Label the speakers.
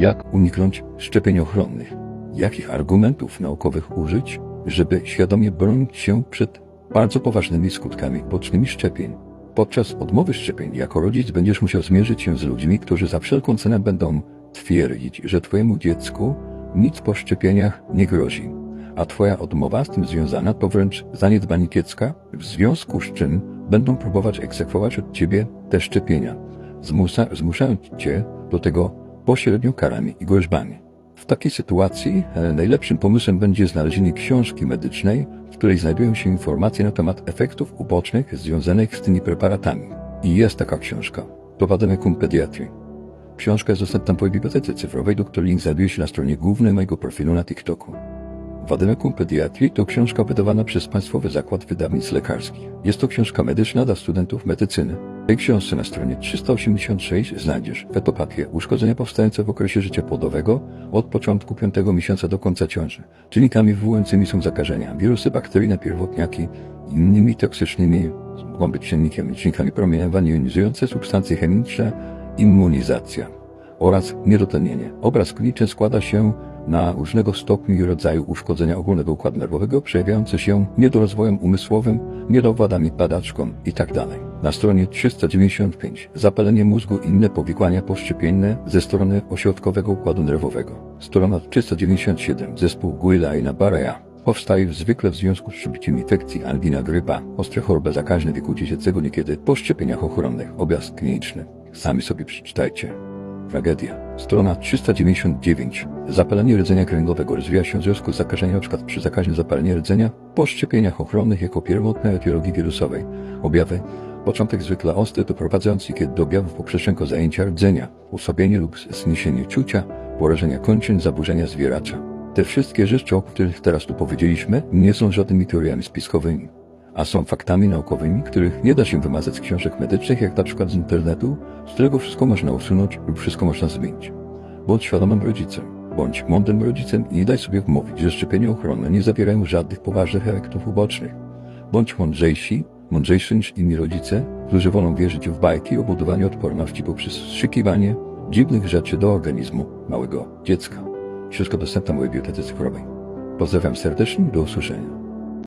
Speaker 1: Jak uniknąć szczepień ochronnych? Jakich argumentów naukowych użyć, żeby świadomie bronić się przed bardzo poważnymi skutkami bocznymi szczepień? Podczas odmowy szczepień jako rodzic będziesz musiał zmierzyć się z ludźmi, którzy za wszelką cenę będą twierdzić, że twojemu dziecku nic po szczepieniach nie grozi, a twoja odmowa z tym związana to wręcz zaniedbanie dziecka, w związku z czym będą próbować egzekwować od ciebie te szczepienia, zmusa, zmuszając cię do tego pośrednio karami i groźbami. W takiej sytuacji e, najlepszym pomysłem będzie znalezienie książki medycznej, w której znajdują się informacje na temat efektów ubocznych związanych z tymi preparatami. I jest taka książka. To Vademecum Pediatry. Książka jest dostępna po bibliotece cyfrowej, do której link znajduje się na stronie głównej mojego profilu na TikToku. Vademecum Pediatry to książka wydawana przez Państwowy Zakład Wydawnictw Lekarskich. Jest to książka medyczna dla studentów medycyny. Tej książce na stronie 386 znajdziesz fetopatię, uszkodzenia powstające w okresie życia płodowego od początku piątego miesiąca do końca ciąży. Czynnikami wywołującymi są zakażenia, wirusy, bakteryjne, pierwotniaki, innymi toksycznymi, mogą być czynnikami, czynnikami promieniowania substancje chemiczne, immunizacja oraz niedotlenienie. Obraz kliniczny składa się na różnego stopniu i rodzaju uszkodzenia ogólnego układu nerwowego, przejawiające się niedorozwojem umysłowym, niedowadami padaczką itd. Na stronie 395 zapalenie mózgu i inne powikłania poszczepienne ze strony ośrodkowego układu nerwowego. Strona 397 zespół Guillaina Barrea powstaje zwykle w związku z przybiciem infekcji angina grypa, ostre choroby zakaźne wieku dziecięcego, niekiedy po szczepieniach ochronnych, obraz kliniczny. Sami sobie przeczytajcie. Tragedia. Strona 399. Zapalenie rdzenia kręgowego rozwija się w związku z zakażeniem np. przy zakaźnym zapaleniu rdzenia po szczepieniach ochronnych jako pierwotnej etiologii wirusowej. Objawy. Początek zwykle ostry, doprowadzający kiedy do objawów poprzecznego zajęcia rdzenia, osłabienie lub zniesienie czucia, porażenia kończyn, zaburzenia zwieracza. Te wszystkie rzeczy, o których teraz tu powiedzieliśmy, nie są żadnymi teoriami spiskowymi, a są faktami naukowymi, których nie da się wymazać z książek medycznych, jak na przykład z internetu, z którego wszystko można usunąć lub wszystko można zmienić. Bądź świadomym rodzicem, bądź mądrym rodzicem i nie daj sobie wmówić, że szczepienia ochronne nie zawierają żadnych poważnych efektów ubocznych. Bądź mądrzejsi, mądrzejsi niż inni rodzice, którzy wolą wierzyć w bajki o budowaniu odporności poprzez strzykiwanie dziwnych rzeczy do organizmu małego dziecka. Wszystko dostępne w mojej bibliotece cyfrowej. Pozdrawiam serdecznie do usłyszenia.